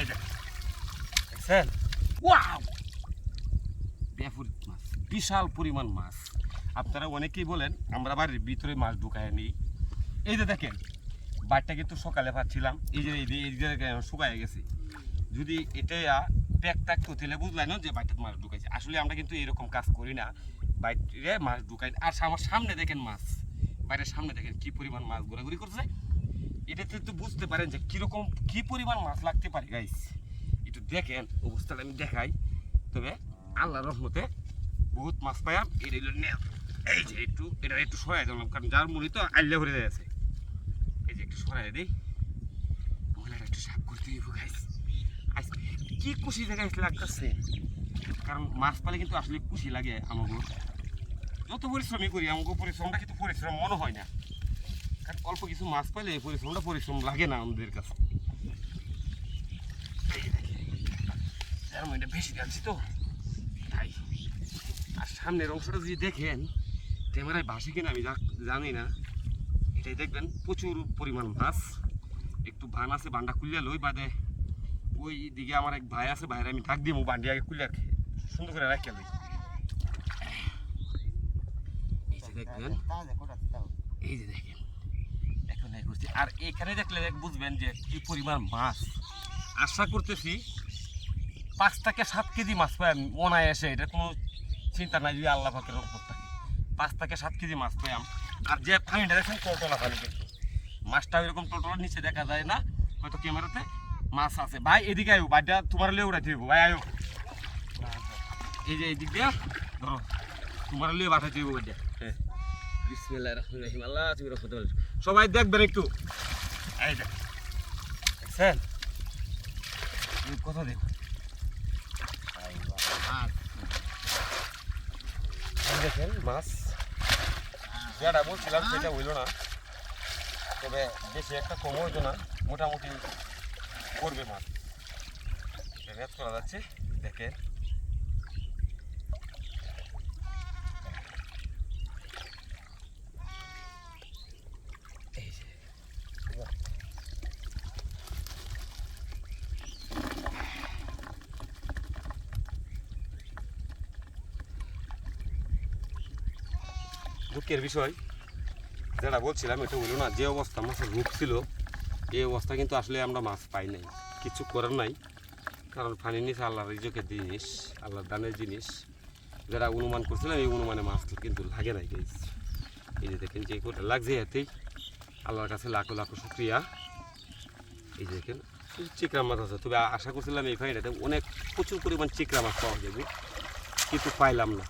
এই দেখ দেখছেন ওয়াও বেফুরিত মাছ বিশাল পরিমাণ মাছ। আপনারা অনেকেই বলেন আমরা বাড়ির ভিতরে মাছ ঢুকায় নিই। এই যে দেখেন বাড়িটা কিন্তু সকালে পাচ্ছিলাম এই যে এই যে শুকায় গেছে। যদি এটা প্যাক ট্যাক তো তাহলে বুঝলাই না যে বাড়িতে মাছ ঢুকাইছে। আসলে আমরা কিন্তু এরকম কাজ করি না। বাইরে মাছ ঢুকাই আর আমার সামনে দেখেন মাছ। বাইরের সামনে দেখেন কি পরিমাণ মাছ ঘোরাঘুরি করছে। এটাতে তো বুঝতে পারেন যে কীরকম কি পরিমাণ মাছ লাগতে পারে। গাইস একটু দেখেন, অবস্থাটা আমি দেখাই। তবে আল্লাহ রহমতে বহুত মাছ পাইয়াম এটা এই যে একটু, এটা একটু সরাই দিলাম, কারণ যার মুড়ি তো আল্লে ভরে যাচ্ছে এই যে একটু সরাই দিই। মহিলাটা একটু সাফ করতে হইব গাইস কি খুশি জায়গায় লাগতেছে? কারণ মাছ পালে কিন্তু আসলে খুশি লাগে আমাকে যত পরিশ্রমই করি আমাকে পরিশ্রমটা কিন্তু পরিশ্রম মনে হয় না। অল্প কিছু মাছ পাইলে এই পরিশ্রমটা পরিশ্রম লাগে না আমাদের কাছে। এর বেশি জানছি তো। তাই। আর সামনের অংশটা যদি দেখেন, ক্যামেরায় ভাসে কিনা আমি জানি না। এটাই দেখবেন, প্রচুর পরিমাণ মাছ। একটু বান আছে বানটা খুলিয়া লই বাদে। ওই দিকে আমার এক ভাই আছে, ভাইয়ের আমি ডাক দিব বান্ডি আগে খুলিয়া সুন্দর করে রাখিয়া লই। দেখবেন। এই যে দেখেন। এই করছি। আর এখানে দেখলে দেখ, বুঝবেন যে কি পরিমাণ মাছ। আশা করতেছি পাঁচ থেকে সাত কেজি মাছ পাই আমি, অনায়াসে, এটা কোনো চিন্তা নাই যদি আল্লাহ পাকের উপর থাকে। পাঁচ থেকে সাত কেজি মাছ পাইম আর যে পানিটা দেখেন টলটলা পানি কিন্তু। মাছটা এরকম টলটলার নিচে দেখা যায় না, হয়তো ক্যামেরাতে মাছ আছে। ভাই, এদিকে আয়ো, ভাইটা তোমার লিয়ে উড়াইতে হইব ভাই, আয়ো। এই যে এইদিক দিয়ে, ধরো, তোমার লিয়ে পাঠাইতে হইব ভাইটা। হ্যাঁ। বিসমিল্লাহির রহমানির রহিম। আল্লাহ তুমি রহমত সবাই দেখবেন একটু। এই দেখ। দেখছেন? কথা দেখ দেখেন মাছ। যেটা বলছিলাম সেটা হইল না। তবে বেশি একটা কম হইতো না। মোটামুটি করবে মাছ। রেট করা যাচ্ছে দেখেন। দুঃখের বিষয়, যেটা বলছিলাম, এটা হইল না, যে অবস্থা মাছের রূপ ছিল, এই অবস্থা কিন্তু আসলে আমরা মাছ পাই নাই, কিছু করার নাই, কারণ ফানি নিচে আল্লাহর রিজকের জিনিস, আল্লাহর দানের জিনিস, যারা অনুমান করছিলাম এই অনুমানে মাছ কিন্তু লাগে নাই এই যে দেখেন যে কোটা লাগছে এতেই, আল্লাহর কাছে লাখো লাখো শুক্রিয়া। এই যে দেখেন চিকরা মাছ আছে, তবে আশা করছিলাম এই ফাইনটাতে অনেক প্রচুর পরিমাণ চিকরা মাছ পাওয়া যাবে, কিন্তু পাইলাম না।